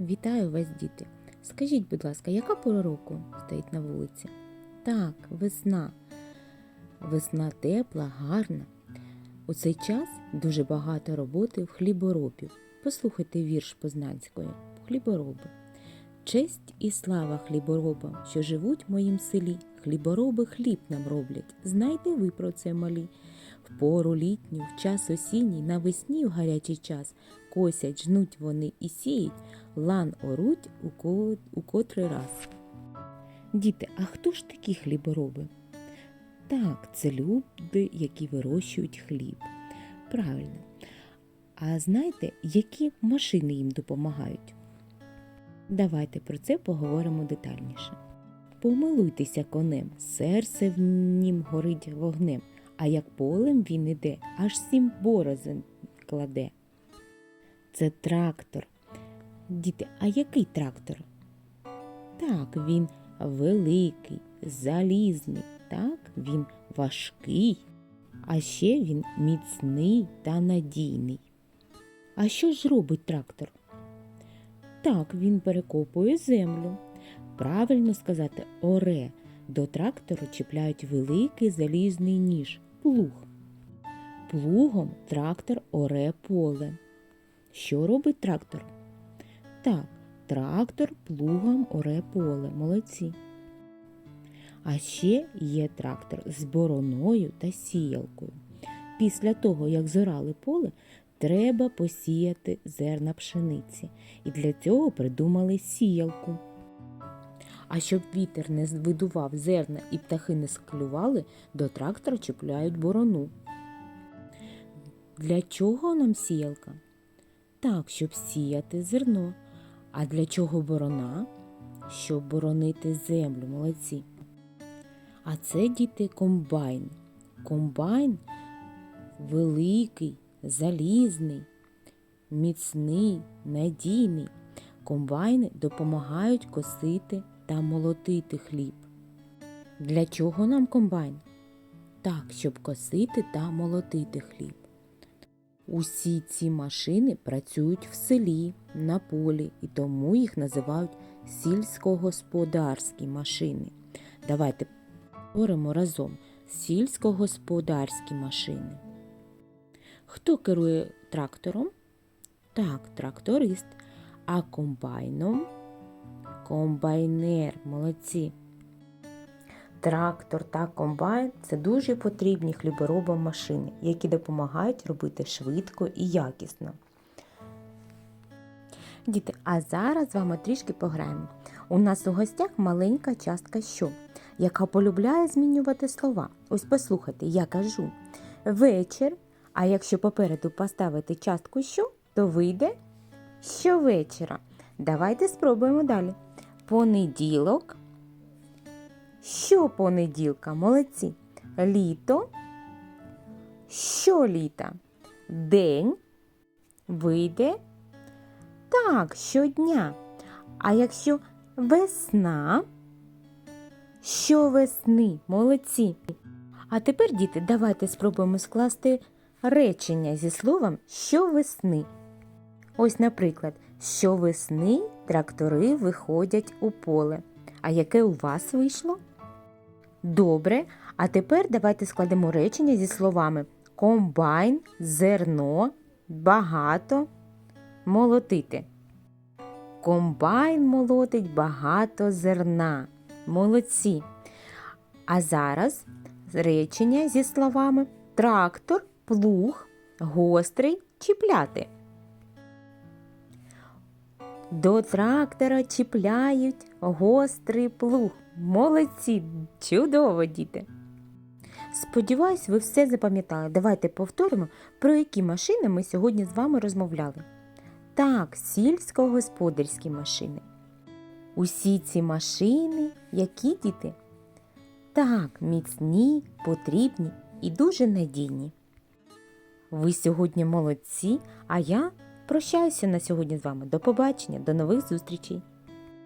Вітаю вас, діти! Скажіть, будь ласка, яка пора року стоїть на вулиці? Так, весна. Весна тепла, гарна. У цей час дуже багато роботи в хліборобів. Послухайте вірш Познанської Хлібороби. Честь і слава хліборобам, що живуть в моїм селі. Хлібороби хліб нам роблять. Знайте ви про це малі. Пору літню, в час осінній, навесні в гарячий час косять, жнуть вони і сіють, лан оруть у, ко... у котрий раз. Діти, а хто ж такі хлібороби? Так, це люди, які вирощують хліб. Правильно. А знаєте, які машини їм допомагають? Давайте про це поговоримо детальніше. Помилуйтеся конем, серце в нім горить вогнем, а як полем він іде, аж сім борозен кладе. Це трактор. Діти, а який трактор? Так, він великий, залізний, так, він важкий, а ще він міцний та надійний. А що ж робить трактор? Так, він перекопує землю. Правильно сказати, оре. До трактору чіпляють великий залізний ніж плуг. Плугом трактор оре поле. Що робить трактор? Так, трактор плугом оре поле. Молодці. А ще є трактор з бороною та сіялкою. Після того, як зорали поле, треба посіяти зерна пшениці. І для цього придумали сіялку. А щоб вітер не видував зерна і птахи не склювали, до трактора чіпляють борону. Для чого нам сіялка? Так, щоб сіяти зерно. А для чого борона? Щоб боронити землю, молодці. А це діти комбайн. Комбайн великий, залізний, міцний, надійний. Комбайни допомагають косити та молотити хліб. Для чого нам комбайн? Так, щоб косити та молотити хліб. Усі ці машини працюють в селі, на полі, і тому їх називають сільськогосподарські машини. Давайте говоримо разом сільськогосподарські машини. Хто керує трактором? Так, тракторист. А комбайном? Комбайнер, молодці. Трактор та комбайн це дуже потрібні хліборобам машини, які допомагають робити швидко і якісно. Діти, а зараз з вами трішки пограємо. У нас у гостях маленька частка що, яка полюбляє змінювати слова. Ось послухайте, я кажу вечір, а якщо попереду поставити частку що, то вийде щовечора. Давайте спробуємо далі. Понеділок. Що понеділка? Молодці. Літо. Що літа? День. Вийде. Так, щодня. А якщо весна, що весни? Молодці. А тепер, діти, давайте спробуємо скласти речення зі словом щовесни. Ось, наприклад, щовесни трактори виходять у поле. А яке у вас вийшло? Добре. А тепер давайте складемо речення зі словами комбайн, зерно, багато, молотити. Комбайн молотить багато зерна. Молодці. А зараз речення зі словами трактор, плуг, гострий, чіпляти. До трактора чіпляють гострий плуг. Молодці, чудово, діти. Сподіваюсь, ви все запам'ятали. Давайте повторимо, про які машини ми сьогодні з вами розмовляли. Так, сільськогосподарські машини. Усі ці машини, які діти? Так, міцні, потрібні і дуже надійні. Ви сьогодні молодці, а я прощаюся на сьогодні з вами. До побачення, до нових зустрічей!